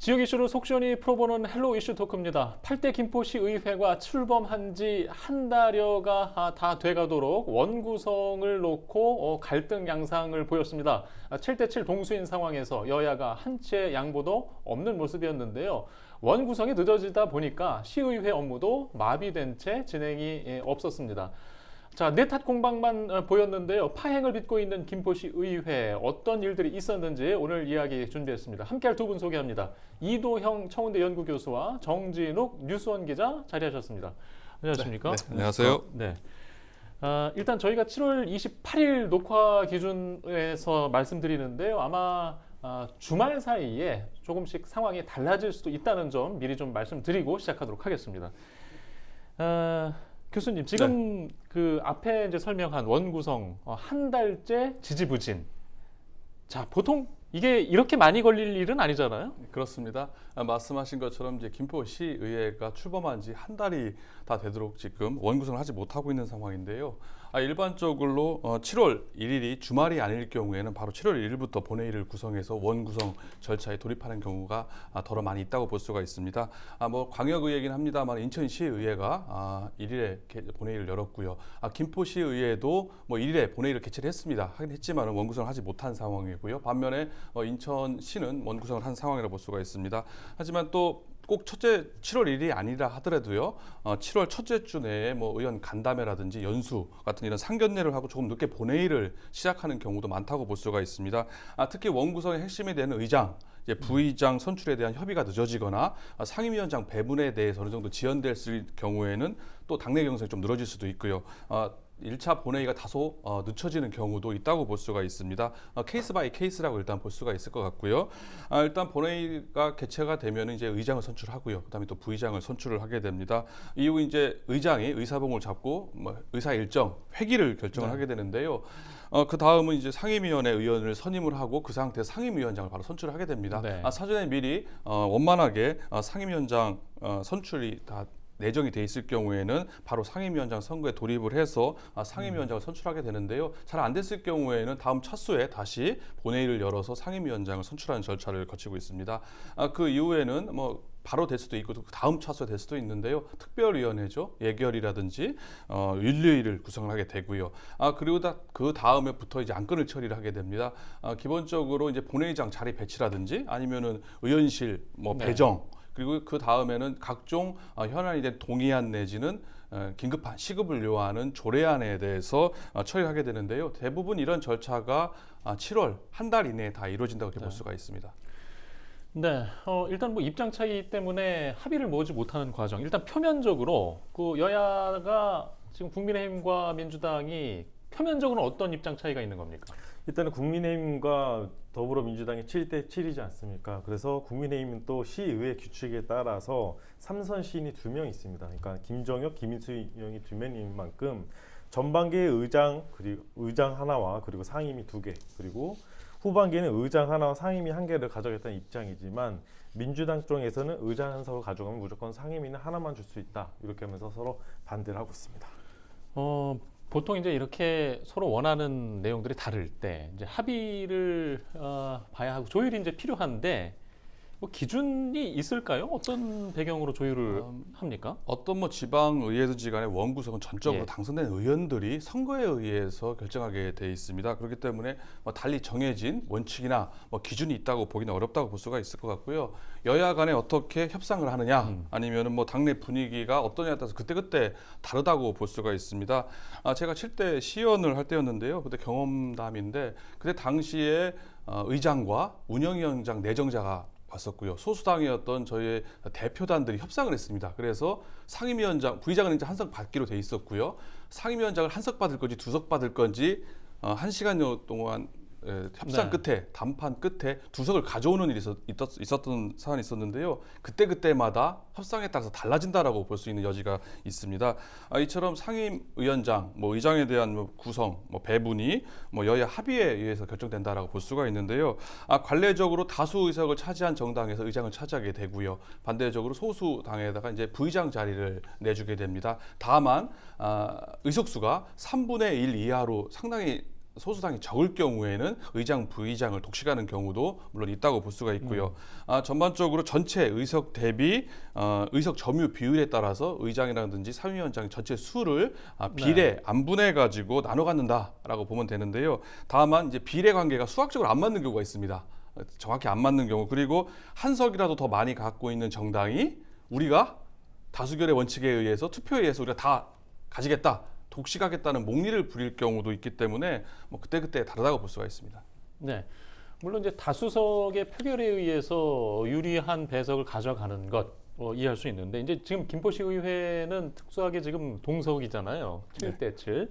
지역 이슈를 속시원히 풀어보는 헬로 이슈 토크입니다. 8대 김포시 의회가 출범한 지 한 달여가 아, 다 돼가도록 원구성을 놓고 어, 갈등 양상을 보였습니다. 7대7 동수인 상황에서 여야가 한채 양보도 없는 모습이었는데요. 원구성이 늦어지다 보니까 시의회 업무도 마비된 채 진행이 예, 없었습니다. 자, 내탓 공방만 어, 보였는데요. 파행을 빚고 있는 김포시 의회 어떤 일들이 있었는지 오늘 이야기 준비했습니다. 함께할 두 분 소개합니다. 이도형 청운대 연구교수와 정진욱 뉴스원 기자 자리하셨습니다. 안녕하십니까? 네, 안녕하세요. 네. 아, 일단 저희가 7월 28일 녹화 기준에서 말씀드리는데요. 아마 아, 주말 사이에 조금씩 상황이 달라질 수도 있다는 점 미리 좀 말씀드리고 시작하도록 하겠습니다. 아, 교수님 지금 그 앞에 이제 설명한 원구성 어, 한 달째 지지부진. 자 보통 이게 이렇게 많이 걸릴 일은 아니잖아요. 그렇습니다. 아, 말씀하신 것처럼 이제 김포시 의회가 출범한 지 한 달이 다 되도록 지금 원구성을 하지 못하고 있는 상황인데요. 아, 일반적으로 어, 7월 1일이 주말이 아닐 경우에는 바로 7월 1일부터 본회의를 구성해서 원 구성 절차에 돌입하는 경우가 아, 더러 많이 있다고 볼 수가 있습니다. 아, 뭐 광역의회이긴 합니다만 인천시의회가 아, 1일에 개- 본회의를 열었고요. 아, 김포시의회도 뭐 1일에 본회의를 개최를 했습니다. 하긴 했지만 원 구성을 하지 못한 상황이고요. 반면에 어, 인천시는 원 구성을 한 상황이라고 볼 수가 있습니다. 하지만 또 꼭 첫째 7월 1일이 아니라 하더라도요. 어, 7월 첫째 주 내에 뭐 의원 간담회라든지 연수 같은 이런 상견례를 하고 조금 늦게 본회의를 시작하는 경우도 많다고 볼 수가 있습니다. 아, 특히 원구성의 핵심이 되는 의장 이제 부의장 선출에 대한 협의가 늦어지거나 아, 상임위원장 배분에 대해서 어느 정도 지연됐을 경우에는 또 당내 경선이 좀 늘어질 수도 있고요. 아, 1차 본회의가 다소 어, 늦춰지는 경우도 있다고 볼 수가 있습니다. 어, 케이스 바이 케이스라고 일단 볼 수가 있을 것 같고요. 아, 일단 본회의가 개최가 되면 이제 의장을 선출하고요. 그다음에 또 부의장을 선출을 하게 됩니다. 이후 이제 의장이 의사봉을 잡고 뭐 의사 일정 회기를 결정을 네. 하게 되는데요. 어, 그 다음은 이제 상임위원회 의원을 선임을 하고 그 상태에서 상임위원장을 바로 선출을 하게 됩니다. 네. 아, 사전에 미리 어, 원만하게 어, 상임위원장 어, 선출이 다 내정이 돼 있을 경우에는 바로 상임위원장 선거에 돌입을 해서 아, 상임위원장을 선출하게 되는데요. 잘 안 됐을 경우에는 다음 차수에 다시 본회의를 열어서 상임위원장을 선출하는 절차를 거치고 있습니다. 아, 그 이후에는 뭐 바로 될 수도 있고 또 다음 차수에 될 수도 있는데요. 특별위원회죠. 예결이라든지 어, 윤리위를 구성을 하게 되고요. 아 그리고 다, 그 다음에부터 이제 안건을 처리를 하게 됩니다. 아, 기본적으로 이제 본회의장 자리 배치라든지 아니면은 의원실 뭐 네. 배정 그리고 그 다음에는 각종 어, 현안이 된 동의안 내지는 어, 긴급한 시급을 요하는 조례안에 대해서 어, 처리하게 되는데요. 대부분 이런 절차가 아, 7월 한 달 이내에 다 이루어진다고 이렇게 볼 네. 수가 있습니다. 네, 어, 일단 뭐 입장 차이 때문에 합의를 모으지 못하는 과정. 일단 표면적으로 그 여야가 지금 국민의힘과 민주당이 표면적으로 어떤 입장 차이가 있는 겁니까? 일단은 국민의힘과 더불어민주당이 7대 7이지 않습니까? 그래서 국민의힘은 또 시의회 규칙에 따라서 삼선 시인이 두 명 있습니다. 그러니까 김정혁, 김인수영이 두 명인 만큼 전반기에 의장 그리고 의장 하나와 그리고 상임위 두 개, 그리고 후반기에는 의장 하나와 상임위 한 개를 가져가겠다는 입장이지만 민주당 쪽에서는 의장 한 석을 가져가면 무조건 상임위는 하나만 줄 수 있다 이렇게 하면서 서로 반대를 하고 있습니다. 어, 보통 이제 이렇게 서로 원하는 내용들이 다를 때 이제 합의를 어, 봐야 하고 조율이 이제 필요한데 뭐 기준이 있을까요? 어떤 배경으로 조율을 음, 합니까? 어떤 뭐 지방 의회든지 간에 원구성은 전적으로 예. 당선된 의원들이 선거에 의해서 결정하게 돼 있습니다. 그렇기 때문에 뭐 달리 정해진 원칙이나 뭐 기준이 있다고 보기는 어렵다고 볼 수가 있을 것 같고요. 여야 간에 어떻게 협상을 하느냐 음. 아니면은 뭐 당내 분위기가 어떠냐에 따라서 그때 그때 다르다고 볼 수가 있습니다. 아, 제가 7대 시연을 할 때였는데요. 그때 경험담인데 그때 당시에 어, 의장과 운영위원장 내정자가 왔었고요. 소수당이었던 저희의 대표단들이 협상을 했습니다. 그래서 상임위원장, 부의장은 이제 한석 받기로 돼 있었고요. 상임위원장을 한석 받을 건지 두 석 받을 건지 어, 한 시간여 동안 에, 협상 네. 끝에 담판 끝에 두 석을 가져오는 일이 있었, 있었 던 사안이 있었는데요. 그때 그때마다 협상에 따라서 달라진다라고 볼 수 있는 여지가 있습니다. 아, 이처럼 상임위원장, 뭐 의장에 대한 뭐 구성, 뭐 배분이 뭐 여야 합의에 의해서 결정된다라고 볼 수가 있는데요. 아, 관례적으로 다수 의석을 차지한 정당에서 의장을 차지하게 되고요. 반대적으로 소수 당에다가 이제 부의장 자리를 내주게 됩니다. 다만 아, 의석수가 3분의 1 이하로 상당히 소수당이 적을 경우에는 의장 부의장을 독식하는 경우도 물론 있다고 볼 수가 있고요. 아, 전반적으로 전체 의석 대비 어, 의석 점유 비율에 따라서 의장이라든지 상위원장 전체 수를 아, 비례 안분해 가지고 나눠 갖는다라고 보면 되는데요. 다만 이제 비례 관계가 수학적으로 안 맞는 경우가 있습니다. 어, 정확히 안 맞는 경우 그리고 한 석이라도 더 많이 갖고 있는 정당이 우리가 다수결의 원칙에 의해서 투표에 의해서 우리가 다 가지겠다 독식하겠다는 목리를 부릴 경우도 있기 때문에 뭐 그때 그때 다르다고 볼 수가 있습니다. 네. 물론 이제 다수석의 표결에 의해서 유리한 배석을 가져가는 것 어, 이해할 수 있는데 이제 지금 김포시 의회는 특수하게 지금 동석이잖아요. 7대 7.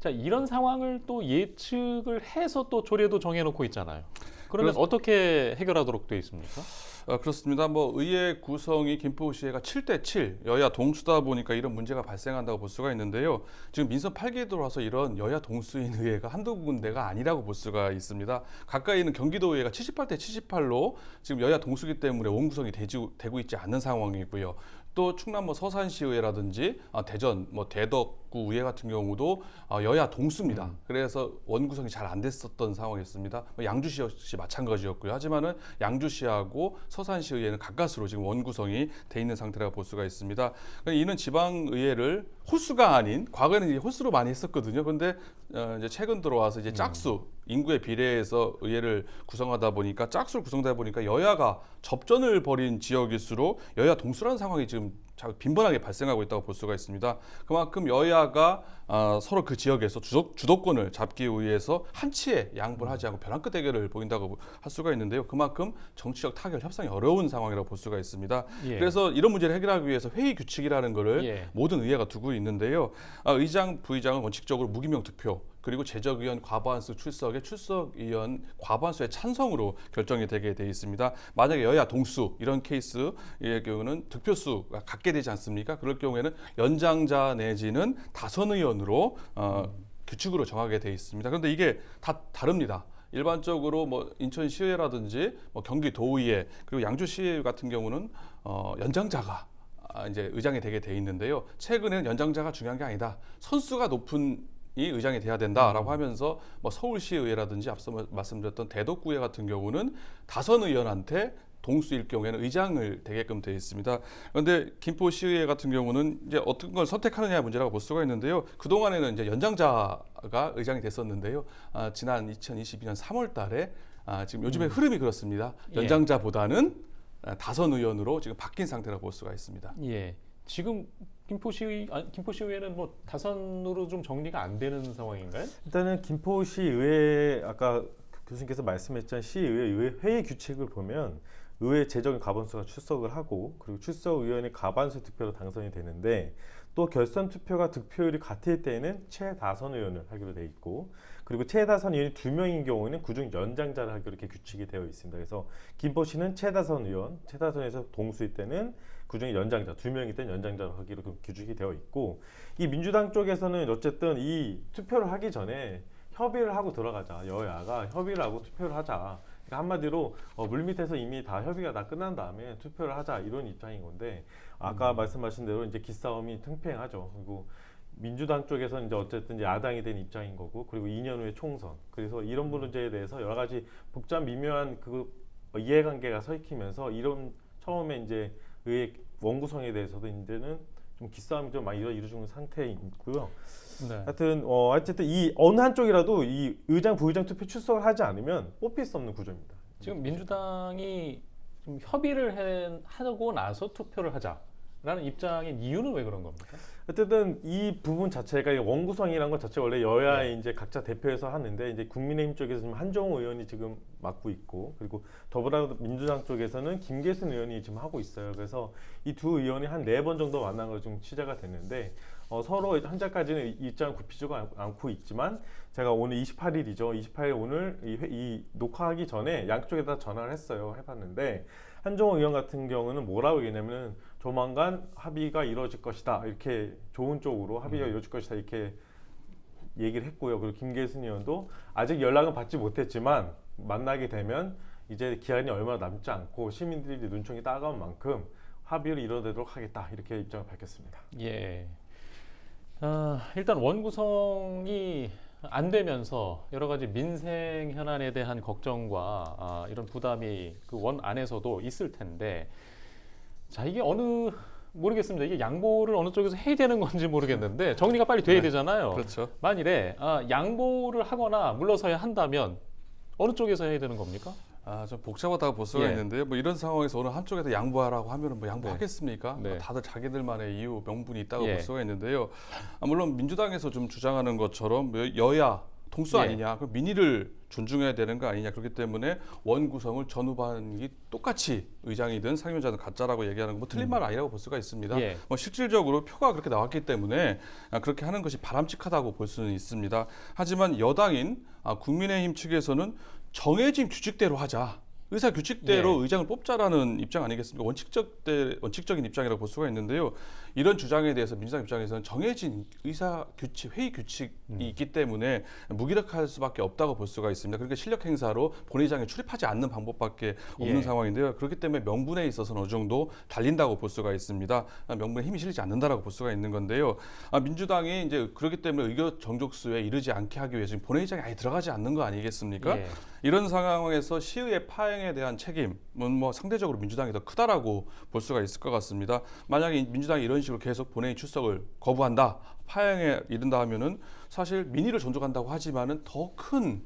자, 이런 상황을 또 예측을 해서 또 조례도 정해놓고 있잖아요. 그러면 그렇- 어떻게 해결하도록 되어 있습니까? 어, 그렇습니다. 뭐 의회 구성이 김포시의가 7대 7 여야 동수다 보니까 이런 문제가 발생한다고 볼 수가 있는데요. 지금 민선 8기 들어와서 이런 여야 동수인 의회가 한두 군데가 아니라고 볼 수가 있습니다. 가까이 있는 경기도 의회가 78대 78로 지금 여야 동수기 때문에 원 구성이 되지, 되고 있지 않는 상황이고요. 또 충남 뭐 서산시의회라든지 아, 대전 뭐 대덕 구 의회 같은 경우도 아, 여야 동수입니다. 그래서 원구성이 잘 안 됐었던 상황이었습니다. 뭐 양주시 역시 마찬가지였고요. 하지만은 양주시하고 서산시 의회는 가까스로 지금 원구성이 돼 있는 상태라고 볼 수가 있습니다. 그러니까 이는 지방 의회를 홀수가 아닌 과거에는 이제 홀수로 많이 했었거든요. 그런데 어, 이제 최근 들어와서 이제 짝수 인구에 비례해서 의회를 구성하다 보니까 짝수를 구성되다 보니까 여야가 접전을 벌인 지역일수록 여야 동수라는 상황이 지금 자- 빈번하게 발생하고 있다고 볼 수가 있습니다. 그만큼 여야가 아, 서로 그 지역에서 주도, 주도 권을 잡기 위해서 한치의 양보를 하지 않고 벼랑 끝 대결을 보인다고 할 수가 있는데요. 그만큼 정치적 타결 협상이 어려운 상황이라고 볼 수가 있습니다. 예. 그래서 이런 문제를 해결하기 위해서 회의 규칙이라는 거를 예. 모든 의회가 두고 있는데요. 아, 의장, 부의장은 원칙적으로 무기명 투표 그리고 제적의원 과반수 출석의 출석의원 과반수의 찬성으로 결정이 되게 돼 있습니다. 만약에 여야 동수 이런 케이스의 경우는 득표수가 같게 되지 않습니까? 그럴 경우에는 연장자 내지는 다선 의원으로 어, 규칙으로 정하게 돼 있습니다. 그런데 이게 다 다릅니다. 일반적으로 뭐 인천시의회라든지 뭐 경기도의회 그리고 양주시의회 같은 경우는 어, 연장자가 아, 이제 의장이 되게 돼 있는데요. 최근에는 연장자가 중요한 게 아니다. 선수가 높은 이 의장이 돼야 된다라고 하면서 뭐 서울시의회라든지 앞서 마- 말씀드렸던 대덕구회 같은 경우는 다선 의원한테 동수일 경우에는 의장을 되게끔 되어 있습니다. 그런데 김포시의회 같은 경우는 이제 어떤 걸 선택하느냐의 문제라고 볼 수가 있는데요. 그 동안에는 이제 연장자가 의장이 됐었는데요. 아, 지난 2022년 3월달에 아, 지금 요즘에 흐름이 그렇습니다. 예. 연장자보다는 아, 다선 의원으로 지금 바뀐 상태라고 볼 수가 있습니다. 예. 지금 김포시 아니, 김포시의회는 뭐 다선으로 좀 정리가 안 되는 상황인가요? 일단은 김포시 의회 아까 교수님께서 말씀했던 시의회 의회 회의 규칙을 보면 의회 재정 과반수가 출석을 하고 그리고 출석 의원이 과반수 득표로 당선이 되는데 또 결선 투표가 득표율이 같을 때에는 최다선 의원을 하기로 돼 있고 그리고 최다선 의원이 두 명인 경우에는 그중 연장자를 하기로 이렇게 규칙이 되어 있습니다. 그래서 김포시는 최다선 의원, 최다선에서 동수일 때는 그중에 연장자 두 명일 때는 연장자로 하기로 그 규칙이 되어 있고 이 민주당 쪽에서는 어쨌든 이 투표를 하기 전에 협의를 하고 들어가자. 여야가 협의를 하고 투표를 하자. 그러니까 한마디로 어, 물밑에서 이미 다 협의가 다 끝난 다음에 투표를 하자. 이런 입장인 건데 아까 말씀하신 대로 이제 기싸움이 팽팽하죠 그리고 민주당 쪽에서는 이제 어쨌든 이제 야당이 된 입장인 거고 그리고 2년 후에 총선 그래서 이런 문제에 대해서 여러 가지 복잡 미묘한 그 이해관계가 서익히면서 이런 처음에 이제 의회 원구성에 대해서도 이제는 좀 기싸움이 좀 많이 이루- 이루어지는 상태에 있고요. 네. 하여튼 어 어쨌든 이 어느 한쪽이라도 이 의장 부의장 투표 출석을 하지 않으면 뽑힐 수 없는 구조입니다. 지금 민주당이 좀 협의를 해, 하고 나서 투표를 하자 라는 입장인 이유는 왜 그런 겁니까? 어쨌든 이 부분 자체가 이 원구성이라는 것 자체 원래 여야의 이제 각자 대표에서 하는데 이제 국민의힘 쪽에서 지금 한종호 의원이 지금 맡고 있고 그리고 더불어민주당 쪽에서는 김계순 의원이 지금 하고 있어요. 그래서 이 두 의원이 한 네 번 정도 만난 거 지금 취재가 됐는데 어, 서로 현재까지는 입장을 굽히지도 않- 않고 있지만 제가 오늘 28일이죠. 28일 오늘 이, 회- 이 녹화하기 전에 양쪽에다 전화를 했어요. 해봤는데 한종호 의원 같은 경우는 뭐라고 얘기냐면은 조만간 합의가 이루어질 것이다. 이렇게 좋은 쪽으로 합의가 이루어질 것이다. 이렇게 얘기를 했고요. 그리고 김계순 의원도 아직 연락은 받지 못했지만 만나게 되면 이제 기한이 얼마 남지 않고 시민들이 눈총이 따가운 만큼 합의를 이뤄내도록 하겠다. 이렇게 입장을 밝혔습니다. 예. 아, 일단 원구성이 안 되면서 여러 가지 민생 현안에 대한 걱정과 아, 이런 부담이 그 원 안에서도 있을 텐데 자 이게 어느 모르겠습니다. 이게 양보를 어느 쪽에서 해야 되는 건지 모르겠는데 정리가 빨리 돼야 네, 되잖아요. 그렇죠. 만일에 아, 양보를 하거나 물러서야 한다면 어느 쪽에서 해야 되는 겁니까? 아, 좀 복잡하다고 볼 수가 예. 있는데요. 뭐 이런 상황에서 어느 한쪽에서 양보하라고 하면은 뭐 양보하겠습니까? 네. 뭐 다들 자기들만의 이유 명분이 있다고 예. 볼 수가 있는데요. 아, 물론 민주당에서 좀 주장하는 것처럼 여- 여야 통수 예. 아니냐, 그 민의를 존중해야 되는 거 아니냐 그렇기 때문에 원 구성을 전 후반이 똑같이 의장이든 상임위원장은 가짜라고 얘기하는 건뭐 틀린 말 아니라고 볼 수가 있습니다. 예. 뭐 실질적으로 표가 그렇게 나왔기 때문에 아, 그렇게 하는 것이 바람직하다고 볼 수는 있습니다. 하지만 여당인 아, 국민의힘 측에서는 정해진 규칙대로 하자. 의사 규칙대로 예. 의장을 뽑자라는 입장 아니겠습니까? 원칙적 대 원칙적인 입장이라고 볼 수가 있는데요. 이런 주장에 대해서 민주당 입장에서는 정해진 의사 규칙, 회의 규칙이 음. 있기 때문에 무기력할 수밖에 없다고 볼 수가 있습니다. 그러니까 실력 행사로 본회의장에 출입하지 않는 방법밖에 없는 예. 상황인데요. 그렇기 때문에 명분에 있어서는 어느 정도 달린다고 볼 수가 있습니다. 아, 명분에 힘이 실리지 않는다라고 볼 수가 있는 건데요. 아, 민주당이 이제 그렇기 때문에 의견 정족수에 이르지 않게 하기 위해서 본회의장에 아예 들어가지 않는 거 아니겠습니까? 예. 이런 상황에서 시의회 파행에 대한 책임은 뭐 상대적으로 민주당이 더 크다라고 볼 수가 있을 것 같습니다. 만약에 민주당이 이런 식으로 계속 본회의 출석을 거부한다, 파행에 이른다 하면은 사실 민의를 존중한다고 하지만은 더큰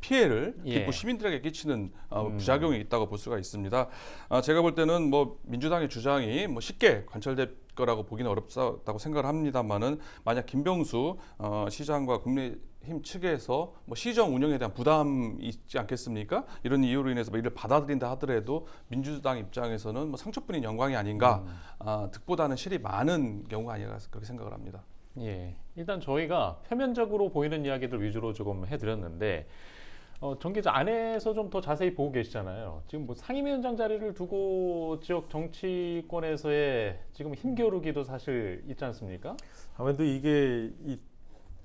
피해를 예. 기부 시민들에게 끼치는 어, 음. 부작용이 있다고 볼 수가 있습니다. 아, 제가 볼 때는 뭐 민주당의 주장이 뭐 쉽게 관철될 거라고 보기는 어렵다고 생각을 합니다만은 만약 김병수 어, 시장과 국민의 힘 측에서 뭐 시정 운영에 대한 부담이 있지 않겠습니까? 이런 이유로 인해서 뭐 이를 받아들인다 하더라도 민주당 입장에서는 뭐 상처뿐인 영광이 아닌가, 음. 아, 득보다는 실이 많은 경우가 아닌가 그렇게 생각을 합니다. 예, 일단 저희가 표면적으로 보이는 이야기들 위주로 조금 해드렸는데 어, 정 기자 안에서 좀 더 자세히 보고 계시잖아요. 지금 뭐 상임위원장 자리를 두고 지역 정치권에서의 지금 힘겨루기도 사실 있지 않습니까? 아무래도 이게 이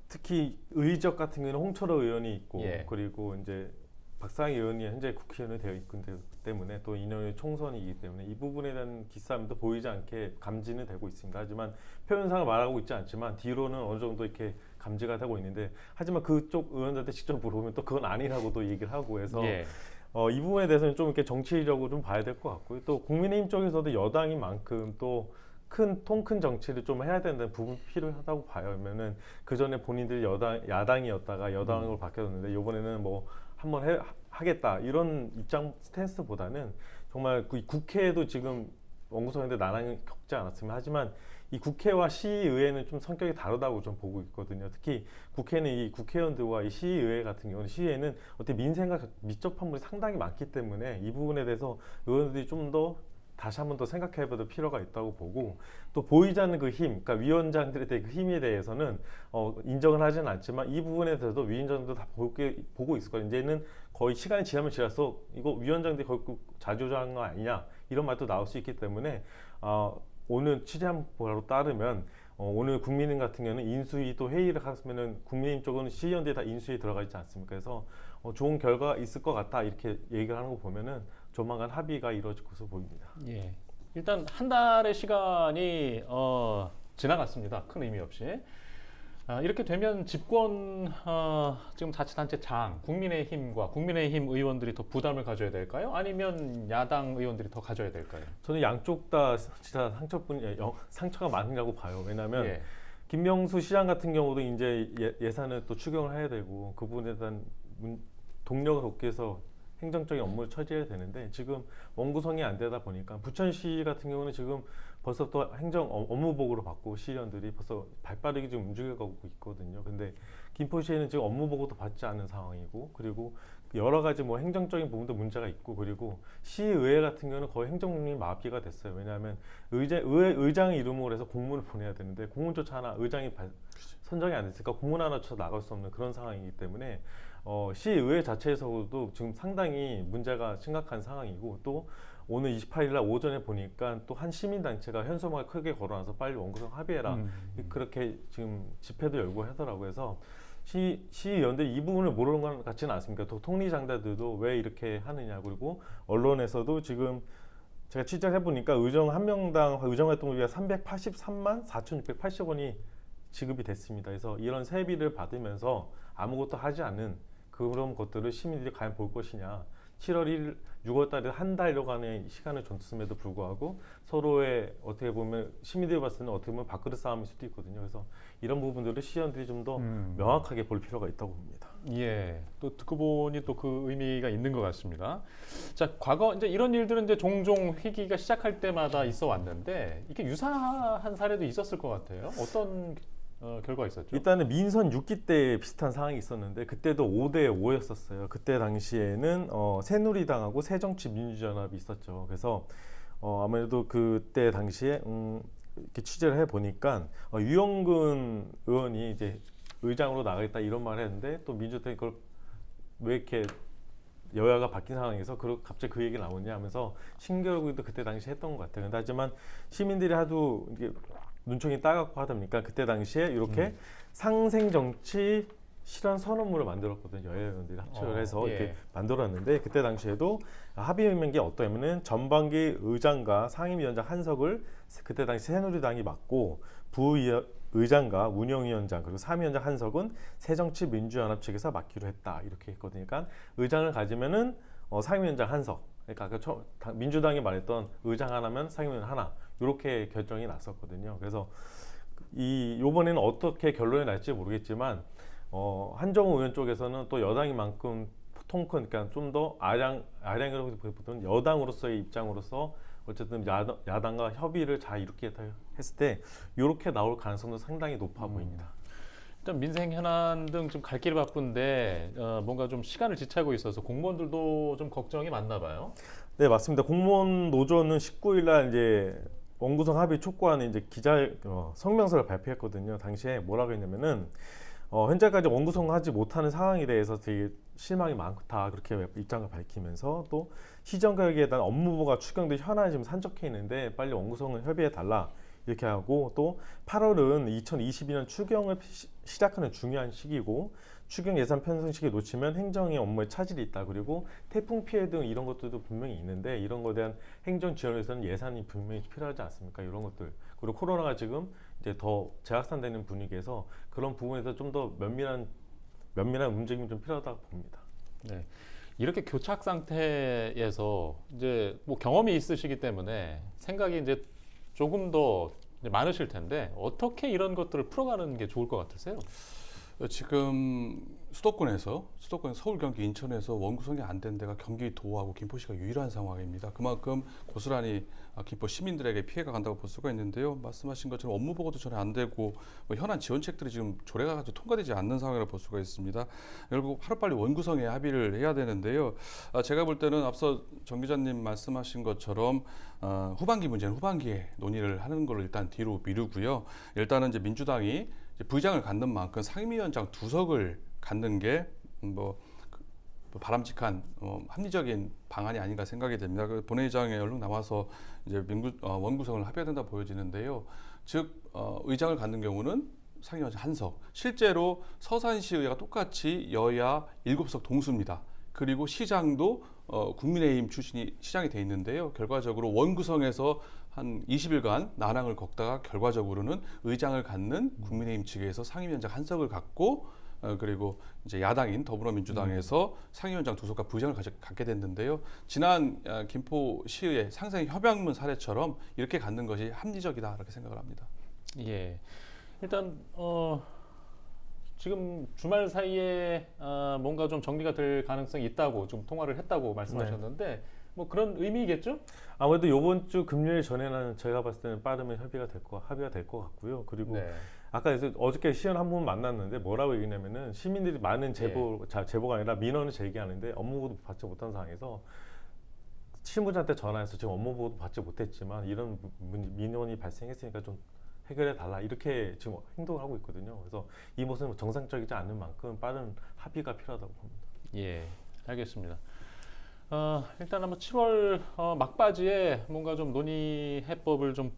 특히 의적 같은 경우는 홍철호 의원이 있고 예. 그리고 이제 박상희 의원이 현재 국회의원이 되어 있기 때문에 또 인연의 총선이기 때문에 이 부분에 대한 기싸움도 보이지 않게 감지는 되고 있습니다. 하지만 표현상을 말하고 있지 않지만 뒤로는 어느 정도 이렇게 감지가 되고 있는데 하지만 그쪽 의원들한테 직접 물어보면 또 그건 아니라고도 얘기를 하고 해서 예, 어, 이 부분에 대해서는 좀 이렇게 정치적으로 좀 봐야 될 것 같고요. 또 국민의힘 쪽에서도 여당인 만큼 또 큰 통 큰 정치를 좀 해야 된다는 부분이 필요하다고 봐요. 그러면은 그 전에 본인들이 여당 야당이었다가 여당으로 바뀌었는데 이번에는 뭐 한번 해, 하겠다 이런 입장 스탠스보다는 정말 그 국회에도 지금 원구성인데 난항이 겪지 않았으면 하지만 이 국회와 시의회는 좀 성격이 다르다고 좀 보고 있거든요. 특히 국회는 이 국회의원들과 이 시의회 같은 경우는 시의회는 어떻게 민생과 밀접한 분이 상당히 많기 때문에 이 부분에 대해서 의원들이 좀 더 다시 한번 더 생각해 봐도 필요가 있다고 보고 또 보이지 않는 그 힘, 그러니까 위원장들에 대한 그 힘에 대해서는 어, 인정을 하지는 않지만 이 부분에 대해서도 위원장들도 다 보게, 보고 있을 거예요. 이제는 거의 시간이 지나면 지날수록 이거 위원장들이 그 자조자한 거 아니냐 이런 말도 나올 수 있기 때문에 어, 오늘 취재한 바로 따르면 어, 오늘 국민의힘 같은 경우는 인수위 또 회의를 하면은 국민의힘 쪽은 시의원들이 다 인수위에 들어가 있지 않습니까? 그래서 어, 좋은 결과가 있을 것 같다 이렇게 얘기를 하는 거 보면은 조만간 합의가 이루어질 것으로 보입니다. 예. 일단 한 달의 시간이 어, 지나갔습니다. 큰 의미 없이. 아, 이렇게 되면 집권 어, 지금 자치단체 장 국민의힘과 국민의힘 의원들이 더 부담을 가져야 될까요? 아니면 야당 의원들이 더 가져야 될까요? 저는 양쪽 다 진짜 상처뿐 영- 상처가 많으라고 봐요. 왜냐하면 예. 김명수 시장 같은 경우도 이제 예, 예산을 또 추경을 해야 되고 그 부분에 대한 문- 동력을 얻기 위해서 행정적인 업무를 처리해야 되는데 지금 원구성이 안 되다 보니까 부천시 같은 경우는 지금 벌써 또 행정 업- 업무보고를 받고 시의원들이 벌써 발빠르게 지금 움직여가고 있거든요. 근데 김포시에는 지금 업무보고도 받지 않은 상황이고 그리고 여러 가지 뭐 행정적인 부분도 문제가 있고 그리고 시의회 같은 경우는 거의 행정력이 마비가 됐어요. 왜냐하면 의장, 의, 의장의 이름으로 해서 공문을 보내야 되는데 공문조차 하나 의장이 발- 선정이 안 됐으니까 공문 하나조차 나갈 수 없는 그런 상황이기 때문에 어, 시의회 자체에서도 지금 상당히 문제가 심각한 상황이고 또 오늘 28일 날 오전에 보니까 또 한 시민단체가 현수막을 크게 걸어놔서 빨리 원구성 합의해라 음. 그렇게 지금 집회도 열고 하더라고요. 그래서 시, 시의원들이 이 부분을 모르는 것 같지는 않습니까? 또 통리장자들도 왜 이렇게 하느냐 그리고 언론에서도 지금 제가 취재를 해보니까 의정 한 명당 의정 활동비가 383만 4,680원이 지급이 됐습니다. 그래서 이런 세비를 받으면서 아무것도 하지 않는 그런 것들을 시민들이 과연 볼 것이냐. 7월 1일, 6월 달에 한 달여간의 시간을 줬음에도 불구하고 서로의 어떻게 보면 시민들이 봤을 때는 어떻게 보면 밥그릇 싸움일 수도 있거든요. 그래서 이런 부분들을 시연들이 좀더 음. 명확하게 볼 필요가 있다고 봅니다. 예, 또 듣고 보니 또 그 의미가 있는 것 같습니다. 자, 과거 이제 이런 일들은 이제 종종 회기가 시작할 때마다 있어 왔는데 이게 유사한 사례도 있었을 것 같아요. 어떤 어, 결과가 있었죠? 일단은 민선 6기 때 비슷한 상황이 있었는데 그때도 5대 5였었어요. 그때 당시에는 어, 새누리당하고 새정치민주연합이 있었죠. 그래서 어, 아무래도 그때 당시에 음, 이렇게 취재를 해 보니까 어, 유영근 의원이 이제 의장으로 나가겠다 이런 말을 했는데 또 민주당이 그걸 왜 이렇게 여야가 바뀐 상황에서 그 갑자기 그 얘기가 나오냐 하면서 신결국도 그때 당시 했던 것 같아요. 근데 하지만 시민들이 하도 이게 눈총이 따갑고 하다 보니까 그때 당시에 이렇게 음. 상생 정치 실현 선언문을 만들었거든요. 여야 의원들이 합쳐를 어, 해서 예. 이렇게 만들었는데 그때 당시에도 합의한 게 어떠냐면은 전반기 의장과 상임위원장 한석을 그때 당시 새누리당이 맡고 부의장과 운영위원장 그리고 상임위원장 한석은 새정치민주연합 측에서 맡기로 했다 이렇게 했거든요. 그러니까 의장을 가지면은 어, 상임위원장 한석 그러니까 아까 처, 당- 민주당이 말했던 의장 하나면 상임위원 하나 이렇게 결정이 났었거든요. 그래서 이 요번에는 어떻게 결론이 날지 모르겠지만 어, 한정우 의원 쪽에서는 또 여당이만큼 통큰 그러니까 좀 더 아량 아량이라고 보통 여당으로서의 입장으로서 어쨌든 야당, 야당과 협의를 잘 이루겠다 했을 때 이렇게 나올 가능성도 상당히 높아 음. 보입니다. 일단 민생 현안 등 좀 갈 길이 바쁜데 어, 뭔가 좀 시간을 지체하고 있어서 공무원들도 좀 걱정이 많나 봐요. 네 맞습니다. 공무원 노조는 19일 날 이제 원구성 합의 촉구하는 이제 기자 어, 성명서를 발표했거든요. 당시에 뭐라고 했냐면은 어, 현재까지 원구성하지 못하는 상황에 대해서 되게 실망이 많다 그렇게 입장을 밝히면서 또 시정 개혁에 대한 업무부가 추경된 현안이 지금 산적해 있는데 빨리 원구성을 협의해 달라 이렇게 하고 또 8월은 2022년 추경을 시- 시작하는 중요한 시기고 추경 예산 편성 시기 놓치면 행정의 업무에 차질이 있다 그리고 태풍 피해 등 이런 것들도 분명히 있는데 이런 것에 대한 행정 지원에서는 예산이 분명히 필요하지 않습니까? 이런 것들 그리고 코로나가 지금 이제 더 재확산되는 분위기에서 그런 부분에서 좀 더 면밀한 면밀한 움직임이 좀 필요하다고 봅니다. 네. 이렇게 교착 상태에서 이제 뭐 경험이 있으시기 때문에 생각이 이제 조금 더 많으실 텐데 어떻게 이런 것들을 풀어가는 게 좋을 것 같으세요? 어, 지금 수도권에서 수도권 서울, 경기, 인천에서 원구성이 안 된 데가 경기 도하고 김포시가 유일한 상황입니다. 그만큼 고스란히 아, 김포 시민들에게 피해가 간다고 볼 수가 있는데요. 말씀하신 것처럼 업무 보고도 전혀 안 되고 뭐 현안 지원책들이 지금 조례가 가지고 통과되지 않는 상황이라고 볼 수가 있습니다. 결국 하루빨리 원구성에 합의를 해야 되는데요. 아, 제가 볼 때는 앞서 정 기자님 말씀하신 것처럼 어, 후반기 문제는 후반기에 논의를 하는 걸로 일단 뒤로 미루고요. 일단은 이제 민주당이 부의장을 갖는 만큼 상임위원장 두석을 갖는 게뭐 뭐 바람직한 어, 합리적인 방안이 아닌가 생각이 됩니다. 그 본회의장에 얼른 나와서 이제 민구, 어, 원구성을 합의해야 된다 보여지는데요. 즉 어, 의장을 갖는 경우는 상임위원장 한 석. 실제로 서산시의회가 똑같이 여야 일곱 석 동수입니다. 그리고 시장도 어, 국민의힘 출신이 시장이 돼 있는데요. 결과적으로 원구성에서 한 20일간 난항을 겪다가 결과적으로는 의장을 갖는 국민의힘 측에서 상임위원장 한석을 갖고 어, 그리고 이제 야당인 더불어민주당에서 상임위원장 두석과 부의장을 가져, 갖게 됐는데요. 지난 아, 김포시의 상생 협약문 사례처럼 이렇게 갖는 것이 합리적이다 이렇게 생각을 합니다. 예. 일단 어 지금 주말 사이에 아, 뭔가 좀 정리가 될 가능성이 있다고 좀 통화를 했다고 말씀하셨는데 뭐 그런 의미겠죠? 아무래도 이번 주 금요일 전에는 제가 봤을 때는 빠르면 협의가 될 거 합의가 될 것 같고요. 그리고 네. 아까 그래서 어저께 시연 한 분 만났는데 뭐라고 얘기냐면은 시민들이 많은 제보 자, 제보가 아니라 민원을 제기하는데 업무 보도 받지 못한 상황에서 실무자한테 전화해서 지금 업무 보도 받지 못했지만 이런 문- 민원이 발생했으니까 좀 해결해 달라 이렇게 지금 행동을 하고 있거든요. 그래서 이 모습은 정상적이지 않는 만큼 빠른 합의가 필요하다고 봅니다. 예, 알겠습니다. 어, 일단 한번 7월 어, 막바지에 뭔가 좀 논의 해법을 좀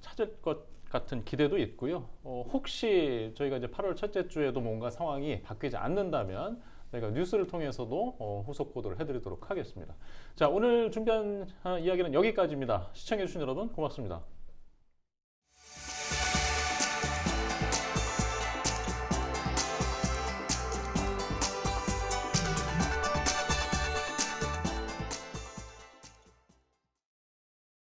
찾을 것 같은 기대도 있고요. 어, 혹시 저희가 이제 8월 첫째 주에도 뭔가 상황이 바뀌지 않는다면 저희가 뉴스를 통해서도 어, 후속 보도를 해드리도록 하겠습니다. 자, 오늘 준비한 어, 이야기는 여기까지입니다. 시청해주신 여러분 고맙습니다.